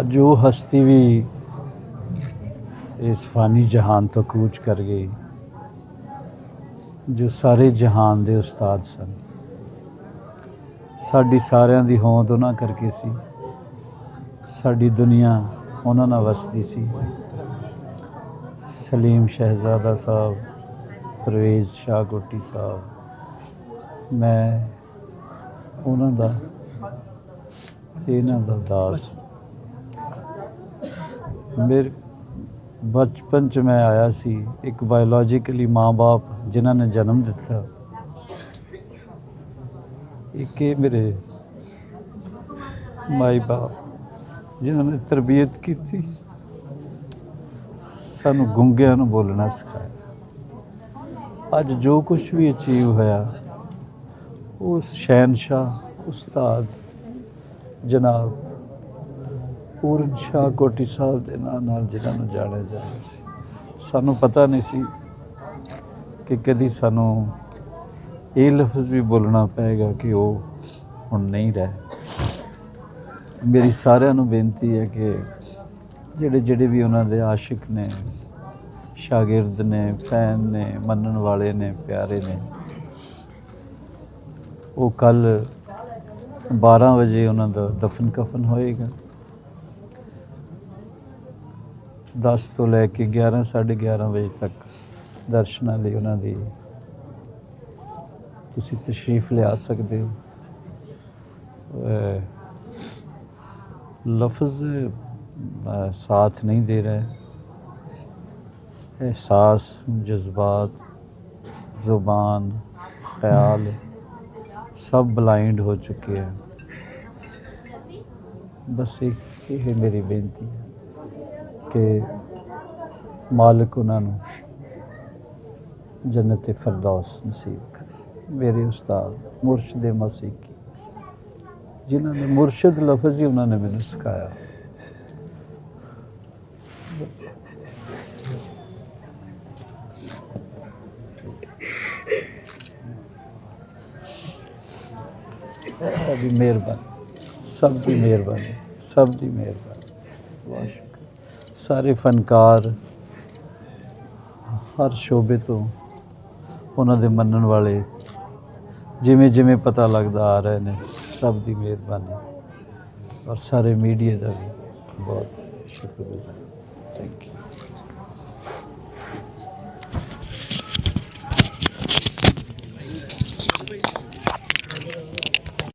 ਅੱਜ ਉਹ ਹਸਤੀ ਵੀ ਇਸ ਫਾਨੀ ਜਹਾਨ ਤੋਂ ਕੂਚ ਕਰ ਗਈ, ਜੋ ਸਾਰੇ ਜਹਾਨ ਦੇ ਉਸਤਾਦ ਸਨ। ਸਾਡੀ ਸਾਰਿਆਂ ਦੀ ਹੋਂਦ ਉਹਨਾਂ ਕਰਕੇ ਸੀ। ਸਾਡੀ ਦੁਨੀਆ ਉਹਨਾਂ ਨਾਲ ਵਸਦੀ ਸੀ। ਸਲੀਮ ਸ਼ਹਿਜ਼ਾਦਾ ਸਾਹਿਬ, ਪਰਵੇਜ਼ ਸ਼ਾਹ ਗੋਟੀ ਸਾਹਿਬ, ਮੈਂ ਉਹਨਾਂ ਦਾ, ਇਹਨਾਂ ਦਾ ਦਾਸ। ਮੇਰੇ ਬਚਪਨ ਚ ਮੈਂ ਆਇਆ ਸੀ, ਇੱਕ ਬਾਇਓਲੋਜੀਕਲੀ ਮਾਂ-ਬਾਪ ਜਿਨ੍ਹਾਂ ਨੇ ਜਨਮ ਦਿੱਤਾ। ਇੱਕ ਇਹ ਮੇਰੇ ਮਾਈ ਬਾਪ ਜਿਨ੍ਹਾਂ ਨੇ ਤਰਬੀਅਤ ਕੀਤੀ। ਸਾਨੂੰ ਗੁੰਗਿਆਂ ਨੂੰ ਬੋਲਣਾ ਸਿਖਾਇਆ। ਅੱਜ ਜੋ ਕੁਝ ਵੀ ਅਚੀਵ ਹੋਇਆ ਉਸ ਸ਼ਹਿਨशाह ਉਸਤਾਦ ਜਨਾਬ ਪੂਰਨ ਸ਼ਾਹ ਕੋਟੀ ਸਾਹਿਬ ਦੇ ਨਾਂ ਨਾਲ ਜਿਨ੍ਹਾਂ ਨੂੰ ਜਾਣਿਆ ਜਾਂਦਾ ਸੀ। ਸਾਨੂੰ ਪਤਾ ਨਹੀਂ ਸੀ ਕਿ ਕਦੀ ਸਾਨੂੰ ਇਹ ਲਫ਼ਜ਼ ਵੀ ਬੋਲਣਾ ਪਏਗਾ ਕਿ ਉਹ ਹੁਣ ਨਹੀਂ ਰਹੇ। ਮੇਰੀ ਸਾਰਿਆਂ ਨੂੰ ਬੇਨਤੀ ਹੈ ਕਿ ਜਿਹੜੇ ਜਿਹੜੇ ਵੀ ਉਹਨਾਂ ਦੇ ਆਸ਼ਿਕ ਨੇ, ਸ਼ਾਗਿਰਦ ਨੇ ਫੈਨ ਨੇ, ਮੰਨਣ ਵਾਲੇ ਨੇ, ਪਿਆਰੇ ਨੇ, ਉਹ ਕੱਲ 12 ਵਜੇ ਉਹਨਾਂ ਦਾ ਦਫਨ ਕਫਨ ਹੋਏਗਾ। 10 ਤੋਂ ਲੈ ਕੇ 11 11:30 ਵਜੇ ਤੱਕ ਦਰਸ਼ਨਾਂ ਲਈ ਉਹਨਾਂ ਦੀ ਤੁਸੀਂ ਤਸ਼ਰੀਫ ਲਿਆ ਸਕਦੇ ਹੋ ਅਹ ਲਫ਼ਜ਼ ਅਹ, ਸਾਥ ਨਹੀਂ ਦੇ ਰਹੇ एहसास जज्बात ज़ुबान ख्याल सब ब्लाइंड हो चुके हैं बस एक ਇਹ ਮੇਰੀ ਬੇਨਤੀ ਹੈ ਕਿ ਮਾਲਕ ਉਹਨਾਂ ਨੂੰ ਜੰਨਤ ਫਿਰਦੌਸ ਨਸੀਬ ਕਰੇ। ਮੇਰੇ ਉਸਤਾਦ ਮੁਰਸ਼ਿਦ ਮਸੀਕੀ, ਜਿਨ੍ਹਾਂ ਨੇ ਮੁਰਸ਼ਿਦ ਲਫ਼ਜ਼ ਹੀ ਉਹਨਾਂ ਨੇ ਮੈਨੂੰ ਸਿਖਾਇਆ। ਸਾਡੀ ਮਿਹਰਬਾਨੀ, ਸਭ ਦੀ ਮਿਹਰਬਾਨੀ, ਸਭ ਦੀ ਮਿਹਰਬਾਨੀ। ਬਹੁਤ ਸਾਰੇ ਫਨਕਾਰ ਹਰ ਸ਼ੋਬੇ ਤੋਂ ਉਹਨਾਂ ਦੇ ਮੰਨਣ ਵਾਲੇ ਜਿਵੇਂ ਜਿਵੇਂ ਪਤਾ ਲੱਗਦਾ ਆ ਰਹੇ ਨੇ, ਸਭ ਦੀ ਮਿਹਰਬਾਨੀ। ਔਰ ਸਾਰੇ ਮੀਡੀਆ ਦਾ ਵੀ ਬਹੁਤ ਸ਼ੁਕਰਗੁਜ਼ਾਰ। Thank you